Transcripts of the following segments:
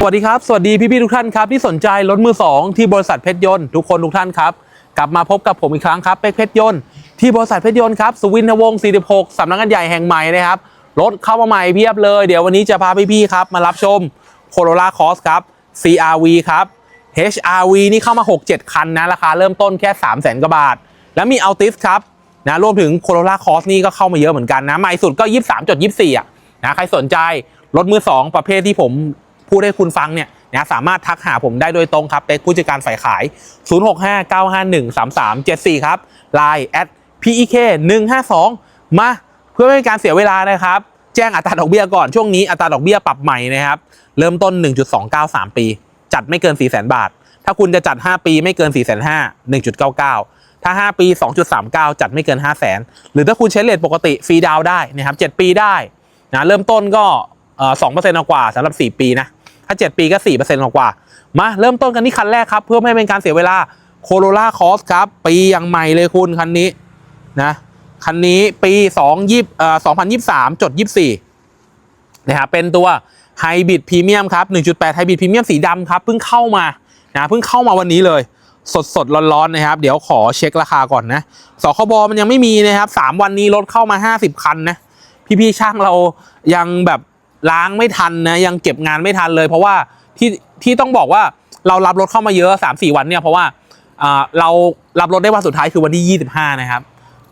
สวัสดีครับ สวัสดีพี่ๆทุกท่านครับที่สนใจรถมือ 2 ที่บริษัทเพชรยนต์ทุกคนทุกท่านครับ กลับมาพบกับผมอีกครั้งครับเป็กเพชรยนต์ที่บริษัทเพชรยนต์ครับสุวินทวงศ์46สำนักงานใหญ่แห่งใหม่นะครับรถเข้ามาใหม่เพียบเลย เดี๋ยววันนี้จะพาพี่ๆครับมารับชม Corolla Cross ครับ CRV ครับ HRV นี่เข้ามา 6-7 คันนะราคาเริ่มต้นแค่ 3 0 0 0 0 0กว่าบาท แล้วมี Altis ครับนะรวมถึง Corolla Cross นี่ก็เข้ามาเยอะเหมือนกันนะใหม่สุดก็ 23.24อะนะใครสนใจรถมือ 2 ประเภทที่ผม พูดให้คุณฟังเนี่ยนะสามารถทักหาผมได้โดยตรงครับเป็นผู้จัดการฝ่ายขาย 0659513374 ครับ Line at pek 152 มาเพื่อไม่ให้การเสียเวลานะครับ แจ้งอัตราดอกเบี้ยก่อนช่วงนี้อัตราดอกเบี้ยปรับใหม่นะครับ เริ่มต้น 1.293 ปี จัดไม่เกิน 400,000 บาท ถ้าคุณจะจัด 5 ปีไม่เกิน 4,500 1.99ถ้า 5 ปี 2.39 จัดไม่เกิน 500,000หรือถ้าคุณใช้เลทปกติฟรีดาวได้นะครับ 7 ปีได้นะเริ่มต้นก็เอ่อ2%กว่าสำหรับ 4 ปีนะ ถ้า 7 ปีก็ 4%กว่ามาเริ่มต้นกันที่คันแรกครับ เพื่อไม่ให้เป็นการเสียเวลา Corolla Cross ครับ ปียังใหม่เลยคุณคันนี้นะคันนี้ปี2 20เอ่อ2023 จด 24นะครับเป็นตัวไฮบริดพรีเมียมครับ 1.8 ไฮบริดพรีเมียมสีดำครับเพิ่งเข้ามานะเพิ่งเข้ามาวันนี้เลยสดสดร้อนๆนะครับ เดี๋ยวขอเช็คราคาก่อนนะสคบมันยังไม่มีนะครับ 3 วันนี้รถเข้ามา 50 คันนะ พี่ๆช่างเรายังแบบ ล้างไม่ทันนะยังเก็บงานไม่ทันเลย เพราะว่าที่ที่ต้องบอกว่าเรารับรถเข้ามาเยอะ 3-4 วันเนี่ยเพราะว่าเรารับรถได้วันสุดท้ายคือวันที่ 25 นะครับ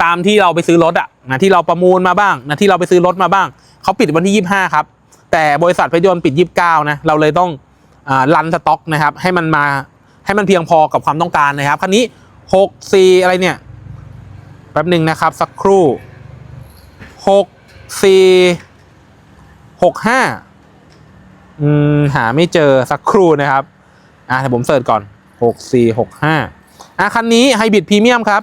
ตามที่เราไปซื้อรถอะนะที่เราประมูลมาบ้างนะที่เราไปซื้อรถมาบ้างเขาปิดวันที่ 25 ครับ แต่บริษัทพยนต์ปิด 29 นะเราเลยต้องรันสต็อกนะครับ ให้มันมาให้มันเพียงพอกับความต้องการนะครับคันนี้6 4อะไรเนี่ยแป๊บหนึ่งนะครับสักครู่ 6 4 6 5อืมหาไม่เจอสักครู่นะครับ อะเดี๋ยวผมเสิร์ชก่อน6 4 6 5อะคันนี้ไฮบริดพรีเมียมครับ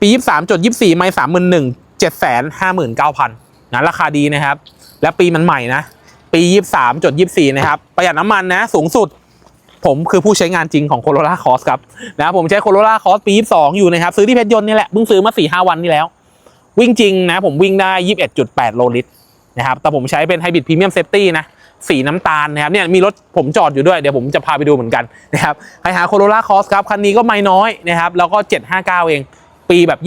ปี23จด24ไม่31 7 5 9 0 0 0นะราคาดีนะครับ และปีมันใหม่นะ ปี23จด24นะครับ ประหยัดน้ำมันนะ สูงสุด ผมคือผู้ใช้งานจริงของ Corolla Cross ครับนะผมใช้ Corolla Cross ปี22อยู่นะครับ ซื้อที่เพชรยนต์นี่แหละเพิ่งซื้อมา4-5วันนี้แล้ว วิ่งจริงนะ ผมวิ่งได้21.8โลลิตร นะครับแต่ผมใช้เป็นไฮบริดพรีเมียมเซฟตี้นะสีน้ำตาลนะครับเนี่ยมีรถผมจอดอยู่ด้วยเดี๋ยวผมจะพาไปดูเหมือนกันนะครับใครหา Corolla Cross ครับคันนี้ก็ไม่น้อยนะครับแล้วก็ 759 เอง ปีแบบ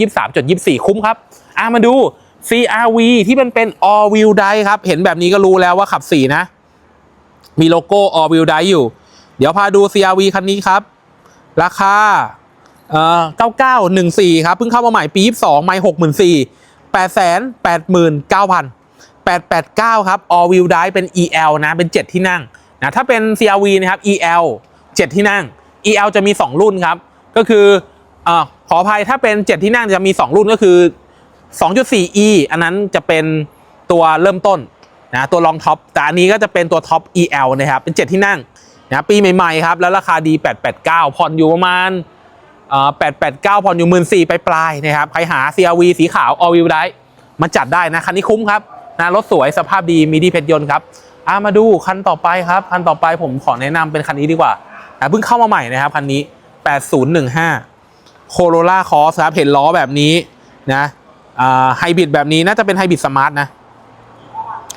23.24 คุ้มครับอะมาดู CRV ที่มันเป็น all wheel drive ครับ เห็นแบบนี้ก็รู้แล้วว่าขับ4นะ มีโลโก้ all wheel drive อยู่ เดี๋ยวพาดู CRV คันนี้ครับ ราคาเอ่อ9914 ครับ เพิ่งเข้ามาใหม่ปี 22 ไม่ 64 889,000 889 ครับ all wheel drive เป็น EL นะ เป็น 7 ที่นั่งนะถ้าเป็น CRV นะครับ EL 7 ที่นั่ง EL จะมี 2 รุ่นครับ ก็คืออ่อขออภัยถ้าเป็น 7 ที่นั่งจะมี 2 รุ่นก็คือ 2.4e อันนั้นจะเป็นตัวเริ่มต้นนะตัวรองท็อปแต่อันนี้ก็จะเป็นตัวท็อป EL นะครับเป็น 7 ที่นั่งนะปีใหม่ๆครับแล้วราคาดี 889 ผ่อนอยู่ประมาณอ่อ889 ผ่อนอยู่ 14,000ไปปลายๆนะครับใครหา CRV สีขาว all wheel drive มาจัดได้นะ คันนี้คุ้มครับ นะรถสวยสภาพดีมีดีเพชรยนต์ครับอะมาดูคันต่อไปครับคันต่อไปผมขอแนะนำเป็นคันนี้ดีกว่านะเพิ่งเข้ามาใหม่นะครับคันนี้ 8015โคโรล่าคอสครับเห็นล้อแบบนี้นะไฮบริดแบบนี้น่าจะเป็นไฮบริดสมาร์ทนะ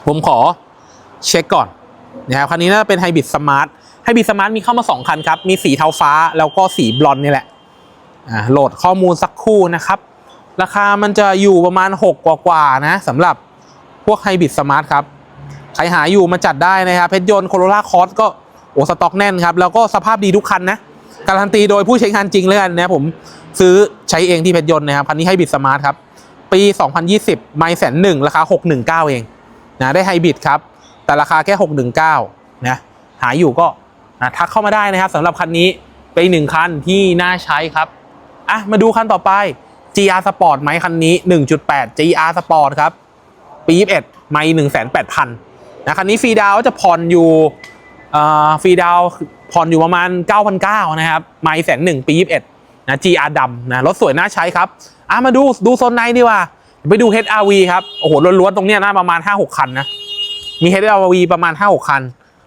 ผมขอเช็คก่อนนะครับคันนี้น่าจะเป็นไฮบริดสมาร์ทไฮบริดสมาร์ทมีเข้ามา 2 คันครับ มีสีเทาฟ้าแล้วก็สีบลอนด์นี่แหละโหลดข้อมูลสักคู่นะครับ ราคามันจะอยู่ประมาณ 6 กว่าๆนะสำหรับ พวกไฮบริดสมาร์ทครับใครหาอยู่มาจัดได้นะครับเพชรยนต์โคโรล่าคอสก็โอ้สต็อกแน่นครับ แล้วก็สภาพดีทุกคันนะ การันตีโดยผู้ใช้งานจริงเลยกันนะผมซื้อใช้เองที่เพชรยนต์นะครับ คันนี้ไฮบริดสมาร์ทครับ ปี 2020 ไม่แสนหนึ่งราคา 619 เองนะได้ไฮบริดครับ แต่ราคาแค่ 619 นะหาอยู่ก็นะทักเข้ามาได้นะครับสำหรับคันนี้เป็นหนึ่งคันที่น่าใช้ครับอะมาดูคันต่อไป GR Sport ไหมคันนี้ 1.8 GR Sport ครับ ปี21ไม่108,000นแปดพันนะคันนี้ฟรีดาวจะผ่อนอยู่เอ่อฟรีดาวผ่อนอยู่ประมาณ 9,900นะครับไม่แสนหนึ่งปี21นะ GR ดำนะรถสวยน่าใช้ครับอะมาดูดูโซนในดีกว่า ไปดู HRV ครับ โอ้โหล้วนๆตรงเนี้ยน่าประมาณ 5-6 คันนะ มี HRV ประมาณ 5-6 คัน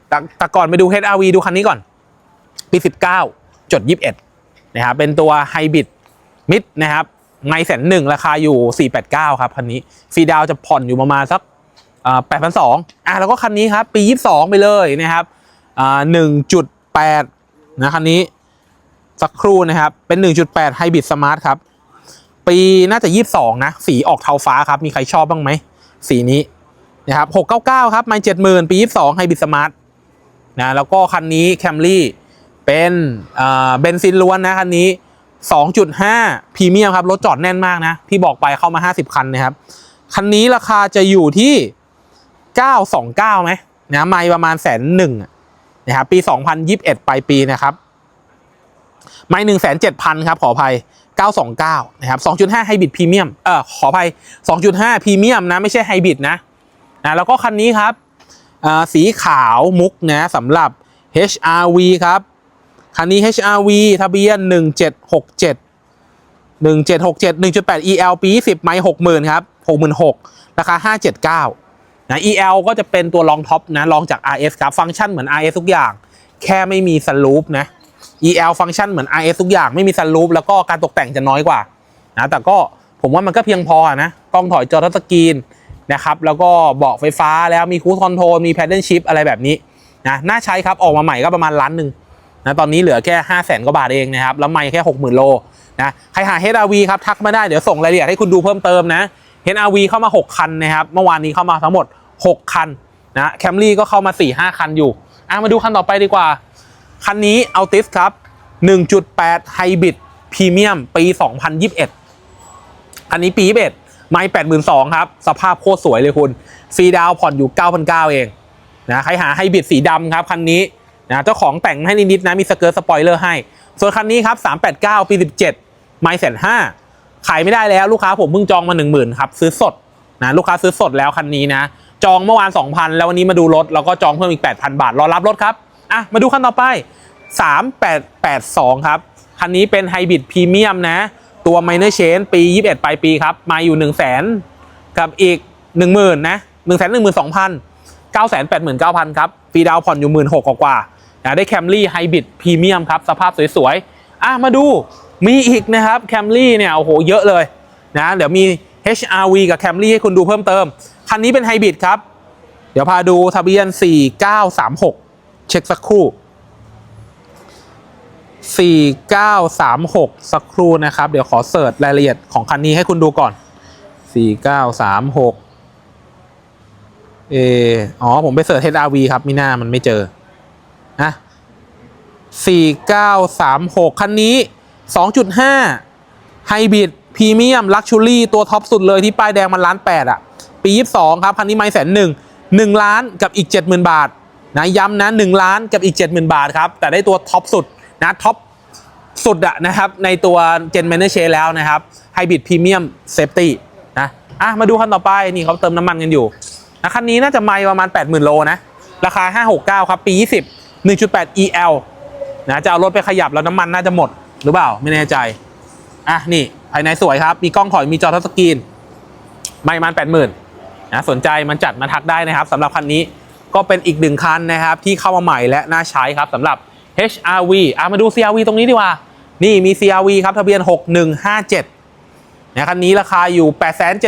แต่แต่ก่อนไปดู HRV ดูคันนี้ก่อน ปี 19 จด 21 นะครับ เป็นตัวไฮบริดมิดนะครับ ไม่แสนหนึ่งราคาอยู่ 489 ครับคันนี้ฟรีดาวจะผ่อนอยู่ประมาณสักแปดพันสองอะแล้วก็คันนี้ครับ ปี 22 ไปเลยนะครับอ่า1.8นะคันนี้สักครู่นะครับ เป็น 1.8 Hybrid Smart ครับ ปีน่าจะ 22 นะ สีออกเทาฟ้าครับ มีใครชอบบ้างไหม สีนี้นะครับ699 ครับ ไม่70,000 ปี 22 Hybrid Smart นะแล้วก็คันนี้ Camry เป็นอ่าเบนซินล้วนนะคันนี้ 2.5พรีเมียมครับรถจอดแน่นมากนะ ที่บอกไปเข้ามา 50 คันนะครับ คันนี้ราคาจะอยู่ที่ 929ไหมนะไม่ประมาณแสนหนึ่งนะครับปี 2021 ปลายปีนะครับ ไม่หนึ่งแสนเจ็ดพันครับ ขออภัย 929 นะครับ 2.5ไฮบริดพรีเมียมเออขออภัย 2.5พรีเมียมนะ ไม่ใช่ไฮบริดนะนะ แล้วก็คันนี้ครับอ่าสีขาวมุกนะสำหรับ HRV ครับ คันนี้ HRV ทะเบียน 1767 1767 1.8 EL ปี 10 ไมล์60,000 ครับ 66,000 ราคา 579 นะ EL ก็จะเป็นตัวรองท็อปนะรองจาก RS ครับ ฟังก์ชันเหมือน RS ทุกอย่าง แค่ไม่มีสลูปนะ EL ฟังก์ชันเหมือน RS ทุกอย่างไม่มีสลูปแล้วก็การตกแต่งจะน้อยกว่านะแต่ก็ผมว่ามันก็เพียงพอนะกล้องถอยจอทัชสกรีนนะครับแล้วก็เบาะไฟฟ้าแล้วมีคู i คอนโทรลมีแพดเดิลชิพอะไรแบบนี้นะน่าใช้ครับออกมาใหม่ก็ประมาณล้านหนึ่ง นะตอนนี้เหลือแค่5 0 0 0 0 0กว่าบาทเองนะครับ แล้วไม่แค่ 60,000 โลนะใครหา HRV ครับทักมาได้เดี๋ยวส่งรายละเอียดให้คุณดูเพิ่มเติมนะ HRV เข้ามา 6 คันนะครับเมื่อวานนี้เข้ามาทั้งหมด 6 คันนะแคมรี่ก็เข้ามา 4-5 คันอยู่อะมาดูคันต่อไปดีกว่า คันนี้เอาติสครับ 1.8 ไฮบริดพรีเมียมปี 2021 คันนี้ปี21ไม่82,000ครับ สภาพโคตรสวยเลยคุณฟรีดาวผ่อนอยู่ 9,900 เองนะใครหาไฮบริดสีดำครับ คันนี้ นะเจ้าของแต่งให้นิดๆนะมีสเกิร์ตสปอยเลอร์ให้ ส่วนคันนี้ครับ389ปี17ไม่แสนห้าขายไม่ได้แล้วลูกค้าผมเพิ่งจองมา 10,000ครับซื้อสดนะลูกค้าซื้อสดแล้วคันนี้นะ จองเมื่อวาน 2,000 แล้ววันนี้มาดูรถแล้วก็จองเพิ่มอีก 8,000 บาท รอรับรถครับ อะ มาดูคันต่อไป 3882 ครับ คันนี้เป็นไฮบริดพรีเมียมนะ ตัวไมเนอร์เชนปี 21 ปลายปีครับ มาอยู่ 1 0 0 0 0แกับอีก 10,000นะ1 1 2 0 0 0 989,000 ครับฟรีดาวน์ผ่อนอยู่ 16,000กว่า นะได้แคมรี่ไฮบริดพรีเมียมครับ สภาพสวยๆ อะมาดูมีอีกนะครับแคมรี่เนี่ย โอ้โห เยอะเลยนะเดี๋ยวมี HRV กับแคมรี่ให้คุณดูเพิ่มเติม คันนี้เป็นไฮบริดครับ เดี๋ยวพาดูทะเบียน 4936 เช็คสักครู่ 4936 สักครู่นะครับ เดี๋ยวขอเสิร์ชรายละเอียดของคันนี้ให้คุณดูก่อน 4936เอออ๋อ ผมไปเสิร์ช HRV ครับมิน่ามันไม่เจอ นะ4936คันนี้2.5ไฮบริดพรีเมียมลักชูรี่ตัวท็อปสุดเลยที่ป้ายแดงมันล้านแปดอะ ปี22ครับ คันนี้ไม่แสนหนึ่งหนึ่งล้านกับอีก70,000บาท นะย้ำนะ1ล้านกับอีก70,000บาทครับ แต่ได้ตัวท็อปสุดนะท็อปสุดอะนะครับ ในตัวเจนแมนเนอร์เชแล้วนะครับไฮบริดพรีเมียมเซฟตี้นะอะมาดูคันต่อไป นี่เขาเติมน้ำมันกันอยู่นะคันนี้น่าจะไม่ประมาณ 80,000 โลนะ ราคา 569 ครับ ปี 20 1.8 EL นะจะเอารถไปขยับแล้วน้ำมันน่าจะหมดหรือเปล่าไม่แน่ใจอะนี่ภายในสวยครับ มีกล้องถอยมีจอทัชสกรีนไม่มัน80,000นะสนใจมันจัดมาทักได้นะครับสำหรับคันนี้ก็เป็นอีกหนึ่งคันนะครับที่เข้ามาใหม่และน่าใช้ครับสำหรับ HRV อะมาดู CRV ตรงนี้ดีกว่า นี่มี CRV ครับทะเบียน 6157นะคันนี้ราคาอยู่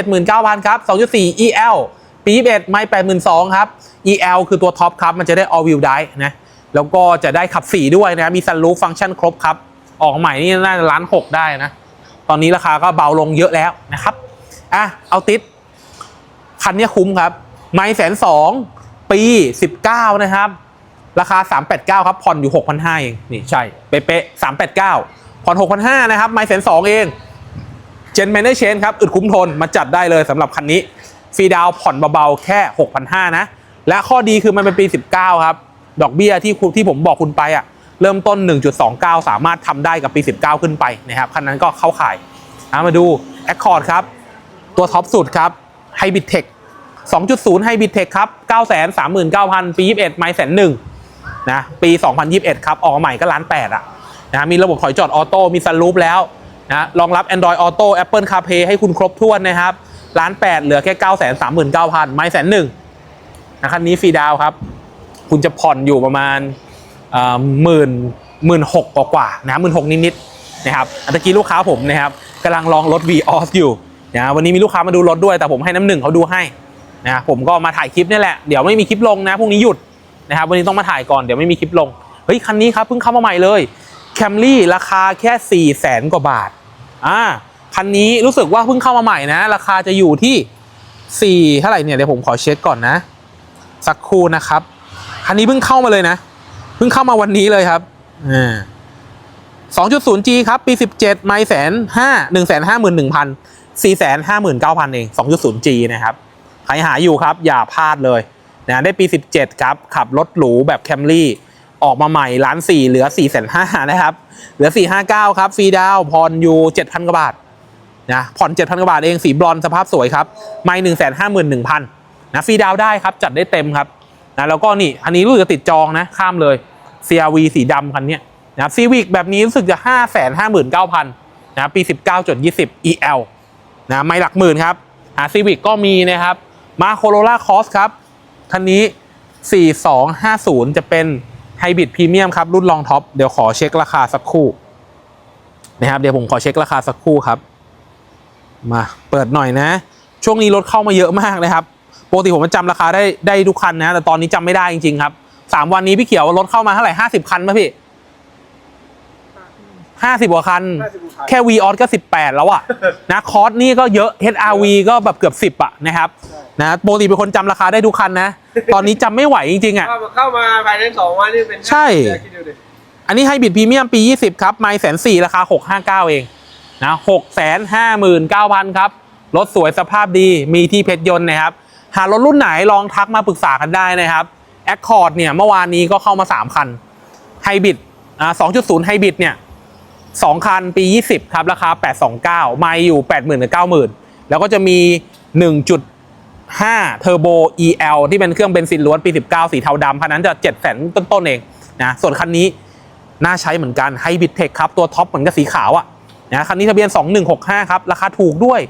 879,000ครับ 2.4 EL ปี21ไม่82,000ครับ EL คือตัวท็อปครับ มันจะได้ all wheel drive นะ แล้วก็จะได้ขับ4ด้วยนะ มีซันรูฟฟังก์ชันครบครับ ออกใหม่นี่น่าจะล้านหกได้นะ ตอนนี้ราคาก็เบาลงเยอะแล้วนะครับ อะ เอาติด คันนี้คุ้มครับ ไม่แสนสองปี 19 นะครับ ราคา 389 ครับ ผ่อนอยู่ 6,500 เอง นี่ใช่ เป๊ะๆ389 ผ่อน 6,500 นะครับ ไม่แสนสองเอง เจนแมนเนอร์เชนครับ อึดคุ้มทน มาจัดได้เลยสำหรับคันนี้ ฟรีดาวผ่อนเบาๆ แค่ 6,500 นะ และข้อดีคือมันเป็นปี 19 ครับ ดอกเบี้ยที่ที่ผมบอกคุณไปอะเริ่มต้น 1.29 สามารถทำได้กับปี 19 ขึ้นไปนะครับคันนั้นก็เข้าข่ายามาดู Accord ครับ ตัวท็อปสุดครับ Hybrid Tech 2.0 Hybrid Tech ครับ 939,000 ปี 21 ไม่แสนหนึ่งนะปี 2021 ครับ ออกใหม่ก็ล้านแปดอะนะมีระบบถอยจอดออโต้มีซันรูปแล้วนะรองรับ Android Auto Apple CarPlay ให้คุณครบถ้วนนะครับล้านแปดเหลือแค่ 939,000 ไม่แสนหนึ่งนะคันนี้ฟรีดาวครับ คุณจะผ่อนอยู่ประมาณหมื่นหมื่นหกกว่าๆนะหมื่นหกนิดๆนะครับอันตะกี้ลูกค้าผมนะครับกำลังลองรถ v ีออสอยู่นะวันนี้มีลูกค้ามาดูรถด้วยแต่ผมให้น้ำหนึ่งเขาดูให้นะผมก็มาถ่ายคลิปนี่แหละเดี๋ยวไม่มีคลิปลงนะพรุ่งนี้หยุดนะครับวันนี้ต้องมาถ่ายก่อนเดี๋ยวไม่มีคลิปลงเฮ้ยคันนี้ครับเพิ่งเข้ามาใหม่เลยแคมรี่ราคาแค่4ี่แสนกว่าบาทอ่าคันนี้รู้สึกว่าเพิ่งเข้ามาใหม่นะ ราคาจะอยู่ที่4เท่าไหร่เนี่ยเดี๋ยวผมขอเช็คก่อนนะ สักครู่นะครับ คันนี้เพิ่งเข้ามาเลยนะ เพิ่งเข้ามาวันนี้เลยครับอ่า 2.0G ครับ ปี 17 ไม่แสนห้าหนึ่งแสนห้าหมื่นหนึ่งพันสี่แสนห้าหมื่นเก้าพันเอง 2.0G นะครับ ใครหาอยู่ครับ อย่าพลาดเลยนะได้ปี 17 ครับ ขับรถหรูแบบแคมรี่ออกมาใหม่ล้านสี่เหลือ4ี่แสนห้านะครับ เหลือ459ครับฟรีดาวน์ผ่อนอยู่7,000กว่าบาทนะผ่อน7,000กว่าบาทเองสีบรอนซ์สภาพสวยครับ ไม่หนึ่งแสนห้าหมื่นหนึ่งพันนะฟรีดาวน์ได้ครับ จัดได้เต็มครับ นะแล้วก็นี่อันนี้รู้สึกจะติดจองนะข้ามเลย CRV สีดำคันนี้นะครับซีวิกแบบนี้รู้สึกจะ 5 5 9 0 0 0นะปี 19.20 EL นะไม่หลักหมื่นครับหาซีวิกก็มีนะครับมาโคโรล่าคอสครับคันนี้ 4250 จะเป็นไฮบริดพรีเมียมครับ รุ่นรองท็อป เดี๋ยวขอเช็คราคาสักครู่นะครับเดี๋ยวผมขอเช็คราคาสักครู่ครับ มาเปิดหน่อยนะ ช่วงนี้รถเข้ามาเยอะมากนะครับ ปกติผมจะจำราคาได้ได้ทุกคันนะ แต่ตอนนี้จำไม่ได้จริงๆครับสามวันนี้พี่เขียวรถเข้ามาเท่าไหร่ห้าสิบคันป่ะพี่ห้าสิบกว่าคัน50กว่าคัน แค่วีออสก็สิบแปดแล้วอะนะคอร์สนี่ก็เยอะ HRV ก็แบบเกือบสิบอะนะครับนะปกติเป็นคนจำราคาได้ทุกคันนะ ตอนนี้จำไม่ไหวจริงๆอะเข้ามาเข้ามาภายในสองวันนี่เป็นใช่เดี๋ยวคิดดูดิอันนี้ให้บิดพรีเมียมปี20ครับไม่แสนสี่ราคา659เองนะ6แสนห้าหมื่นเก้าพันครับรถสวยสภาพดีมีที่เพชรยนต์นะครับ หารถรุ่นไหนลองทักมาปรึกษากันได้นะครับ Accord เนี่ยเมื่อวานนี้ก็เข้ามา 3 คันไฮบริดอ่า2.0ไฮบริดเนี่ย2คันปี 20 ครับ ราคา 829 ไม่อยู่ 80,000กับ90,000 แล้วก็จะมี 1.5 Turbo EL ที่เป็นเครื่องเบนซินล้วนปี 19 สีเทาดำคันนั้นจะ700,000ต้นๆเองนะส่วนคันนี้น่าใช้เหมือนกันไฮบริดเทคครับ ตัวท็อปเหมือนกับสีขาวอะนะคันนี้ทะเบียน 2165 ครับ ราคาถูกด้วย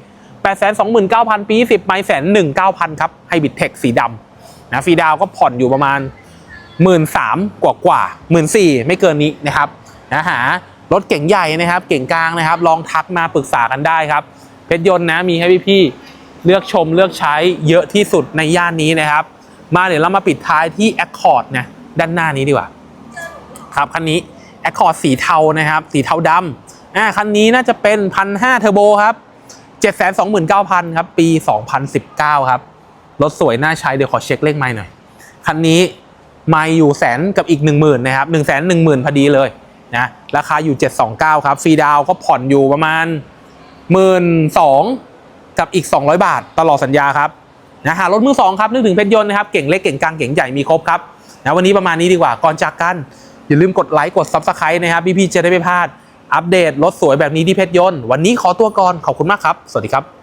829,000 ปี 10ไม่แสน19,000ครับไฮบริดเทคสีดำนะฟรีดาวก็ผ่อนอยู่ประมาณ 1 3ื่นกว่ากว่าหมื่นสี่ไม่เกินนี้นะครับนะหารถเก่งใหญ่นะครับ เก่งกลางนะครับ ลองทักมาปรึกษากันได้ครับ เพชรยนต์นะมีให้พี่ๆเลือกชมเลือกใช้เยอะที่สุดในย่านนี้นะครับ มาเดี๋ยวเรามาปิดท้ายที่ Accord นะด้านหน้านี้ดีกว่าครับคันนี้ Accord สีเทานะครับ สีเทาดำอ่าคันนี้น่าจะเป็นพันห้าเทอร์โบครับ เจ็ดแสนสองหมื่นเก้าพันครับปี 2019 ครับ รถสวยน่าใช้เดี๋ยวขอเช็คเลขไม่หน่อย คันนี้ไม่อยู่แสนกับอีก 1 0,000นะครับ1 1 0 0 0 0พอดีเลยนะราคาอยู่ 729 ครับฟรีดาวก็ผ่อนอยู่ประมาณ 1 2ื่นกับอีก 200 บาท ตลอดสัญญาครับนะหารถมือสองครับนึกถึงเพชรยนต์นะครับ เก่งเล็กเก่งกลางเก่งใหญ่มีครบครับนะวันนี้ประมาณนี้ดีกว่าก่อนจากกัน อย่าลืมกดไลค์กด Subscribe นะครับพี่ๆจะได้ไม่พลาด อัปเดตรถสวยแบบนี้ที่เพชรยนต์ วันนี้ขอตัวก่อนขอบคุณมากครับ สวัสดีครับ